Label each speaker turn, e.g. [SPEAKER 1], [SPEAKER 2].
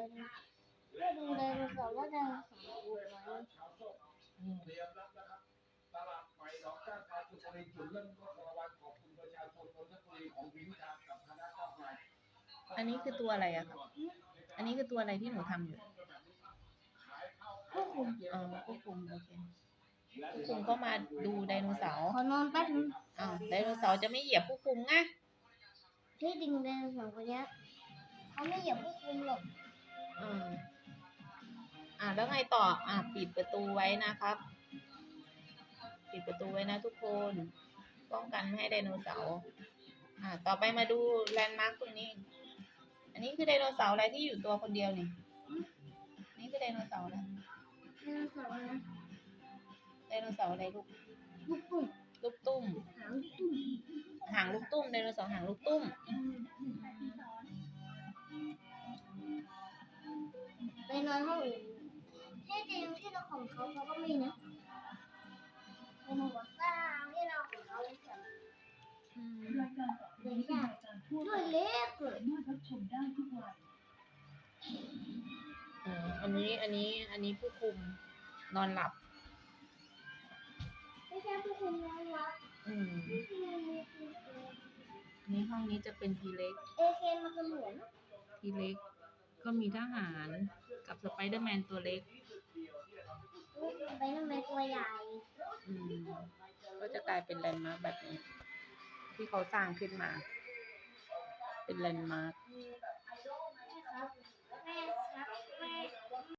[SPEAKER 1] เลยนะได้ดูไดโนเสาร์ว่าไดโนเสาร์ถูกไหม
[SPEAKER 2] อืม
[SPEAKER 3] เตรียมรับนะครับตลาดใหม่หนองจ้างปลาจุรีจุดเริ่มต้นรางวัลขอบคุณประชาชนนนทบุรีของวิทากับคณะก้าวไกล
[SPEAKER 2] อันนี้คือตัวอะไรอะครับอันนี้คือตัวอะไรที่หนูทำอยู่
[SPEAKER 1] ผู้คุม
[SPEAKER 2] อ๋อผู้คุมโอเคผู้คุมก็มาดูไดโนเสาร์
[SPEAKER 1] ขอนอนแป๊บนึง
[SPEAKER 2] อ้าวไดโนเสาร์จะไม่เหยียบผู้คุมไง
[SPEAKER 1] ที่ดิงไดโนเสาร์คนเนี้ยเขาไม่เหยียบผู้คุมหรอก
[SPEAKER 2] อืมอ่าแล้วไงต่ออ่าปิดประตูไว้นะครับ ปิดประตูไว้นะทุกคนป้องกันไม่ให้ไดโนเสาร์อ่า ต่อไปมาดูแลนด์มาร์คตรงนี้ อันนี้คือไดโนเสาร์อะไรที่อยู่ตัวคนเดียวนี่นี่คือไดโนเสาร์อะไร
[SPEAKER 1] ไดโนเสาร์นะ
[SPEAKER 2] ไดโนเสาร์อะไรลูก
[SPEAKER 1] ลูกตุ่ม
[SPEAKER 2] ลูกตุ้ม
[SPEAKER 1] หางตุ่ม
[SPEAKER 2] หางลูกตุ้มไดโนเสาร์หางลูกตุ้ม
[SPEAKER 1] ห้องอื่นที่จริงที่เราของเขาเขาก็มีนะเป็นหัวสร้างที่เราของเขาเลยค่ะ
[SPEAKER 2] อืม
[SPEAKER 1] เด็กยากด้วยเล็กเลย
[SPEAKER 2] อืมอันนี้อันนี้อันนี้ผู้คุมนอนหลับ
[SPEAKER 1] ไม่ใช่ผู้คุมนะครับ
[SPEAKER 2] อืม
[SPEAKER 1] ที่มีมี
[SPEAKER 2] อันนี้ห้องนี้จะเป็นทีเล็ก
[SPEAKER 1] เอเคมันจะเหมือน
[SPEAKER 2] ทีเล็กก็มีทหาร กับสไปเดอร์แมนตัวเล็ก
[SPEAKER 1] ไปนั่นเป็นตัวใหญ่
[SPEAKER 2] อืมก็จะกลายเป็นแลนด์มาร์คแบบนี้ ที่เขาสร้างขึ้นมา เป็นแลนด์มาร์ค
[SPEAKER 1] นะครับ